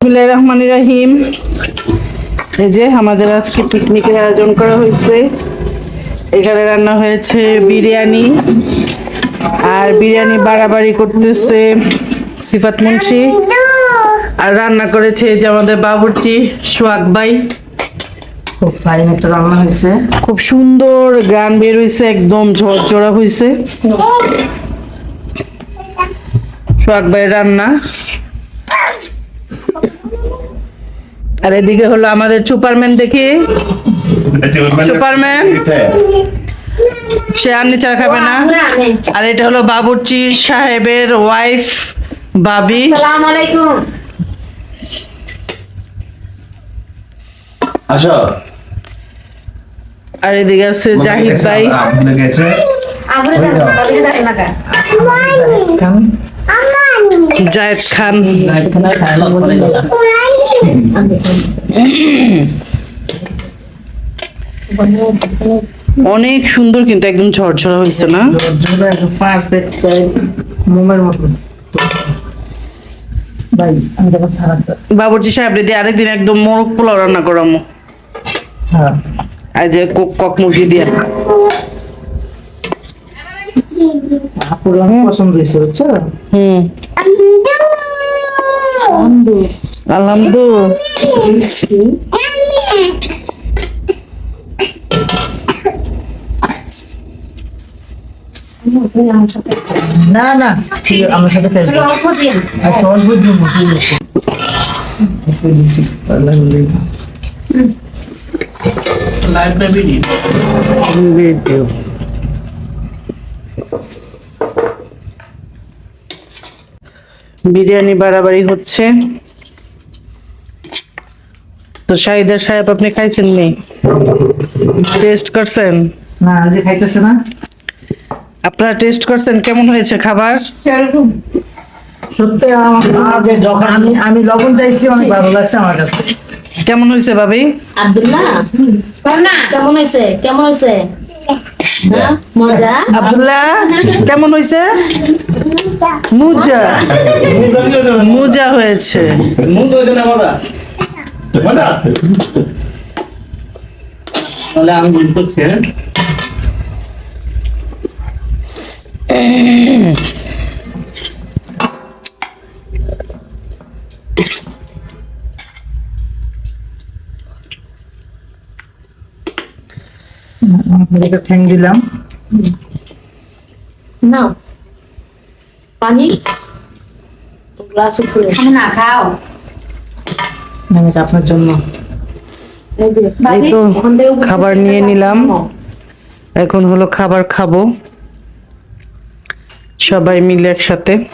বিসমিল্লাহ রহমান রাহিম। এই যে আমাদের আজকে পিকনিকের আয়োজন করা হয়েছে। এখানে রান্না হয়েছে বিরিয়ানি আর বিরিয়ানি বাড়াবাড়ি করতেছে সিফাত মুন্সি। আর রান্না করেছে এই যে আমাদের বাবুর্চি সোহাগ ভাই। খুব ফাইন একটা রান্না হয়েছে। খুব সুন্দর গান বের হয়েছে একদম ঝরঝরা হয়েছে। সোহাগ ভাইয়ের রান্না। আর এদিকে হলো আমাদের সুপারম্যান দেখি। সুপারম্যান সে আর নিচা খাবে না। আর এটা হলো বাবুর্চি সাহেবের ওয়াইফ বাবি। আলাইকুম। আসো। আর এদিকে আছে জাহিদ ভাই। গেছে জায়েদ খান। অনেক সুন্দর কিন্তু একদম ঝরঝরা হয়েছে না? বাবুর্চি সাহেব রেডি আরেকদিন একদম মোরগ পোলাও রান্না করামো। হ্যাঁ। কক কক মুরগি দিয়ে। আপুর অনেক পছন্দ হয়েছে বুঝছো হুম আলহামদুলিল্লাহ না না ঠিক আছে, আমার সাথে খাইবো অল্প দিন আচ্ছা অল্প দিন ঠিক আছে অল্প দিছি, আলহামদুলিল্লাহ। ভিডিও বিরিয়ানি বাড়াবাড়ি হচ্ছে। তো শাহিদার সাহেব আপনি খাইছেন নেই টেস্ট করছেন? না আজকে খাইতেছে না। আপনারা টেস্ট করছেন? কেমন হয়েছে খাবার? সত্যি আমি আমি লবণ চাইছি অনেক ভালো লাগছে আমার কাছে। কেমন হয়েছে ভাবি? আব্দুল্লাহ? না কেমন হয়েছে? কেমন হয়েছে? হ্যাঁ? আব্দুল্লাহ কেমন হয়েছে মুজা। মুজা হয়েছে। তাহলে আমি ভুল ঠ্যাং দিলাম। নাও। পানি? গ্লাস উপরে। আমি না খাও। আমি আপনার জন্য। এই তো খাবার নিয়ে নিলাম। এখন হলো খাবার খাব। সবাই মিলে একসাথে।